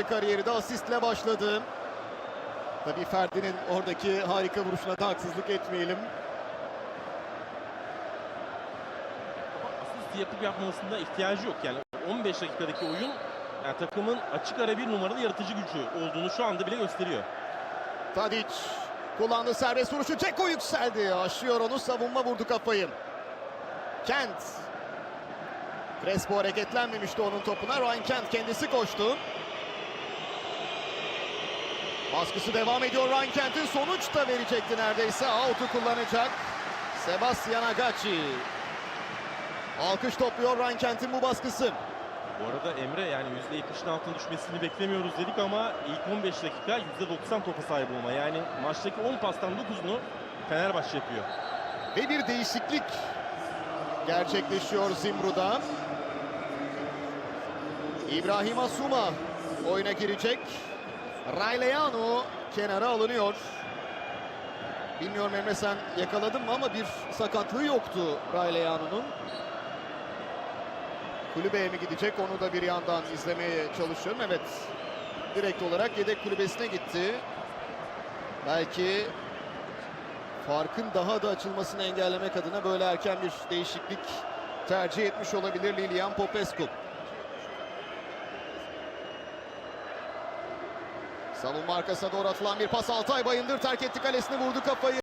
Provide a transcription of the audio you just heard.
Göztepe kariyeri de asistle başladı. Tabii Ferdi'nin oradaki harika vuruşuna da haksızlık etmeyelim. asist yapıp yapmamasında ihtiyacı yok. Yani 15 dakikadaki oyun yani takımın açık ara bir numaralı yaratıcı gücü olduğunu şu anda bile gösteriyor. Tadic kullandı serbest vuruşu. Ceko yükseldi. Aşıyor onu savunma vurdu kafayı. Kent. Crespo hareketlenmemişti onun topuna. Ryan Kent kendisi koştu. Baskısı devam ediyor Ryan Kent'in sonuç da verecekti neredeyse. Out'u kullanacak. Sebastian Agachi. Alkış topluyor Ryan Kent'in bu baskısı. Bu arada Emre yani %70'in altına düşmesini beklemiyoruz dedik ama ilk 15 dakika %90 topa sahip olma. Yani maçtaki 10 pastan 9'unu Fenerbahçe yapıyor. Ve bir değişiklik gerçekleşiyor Zimru'da. İbrahim Asuma oyuna girecek. Rayleano kenara alınıyor. Bilmiyorum Emre sen yakaladın mı ama bir sakatlığı yoktu Rayleano'nun. Kulübeye mi gidecek onu da bir yandan izlemeye çalışıyorum. Evet direkt olarak yedek kulübesine gitti. Belki farkın daha da açılmasını engellemek adına böyle erken bir değişiklik tercih etmiş olabilir Lilian Popescu. Savunma arkasına doğru atılan bir pas Altay Bayındır terk etti kalesini vurdu kafayı.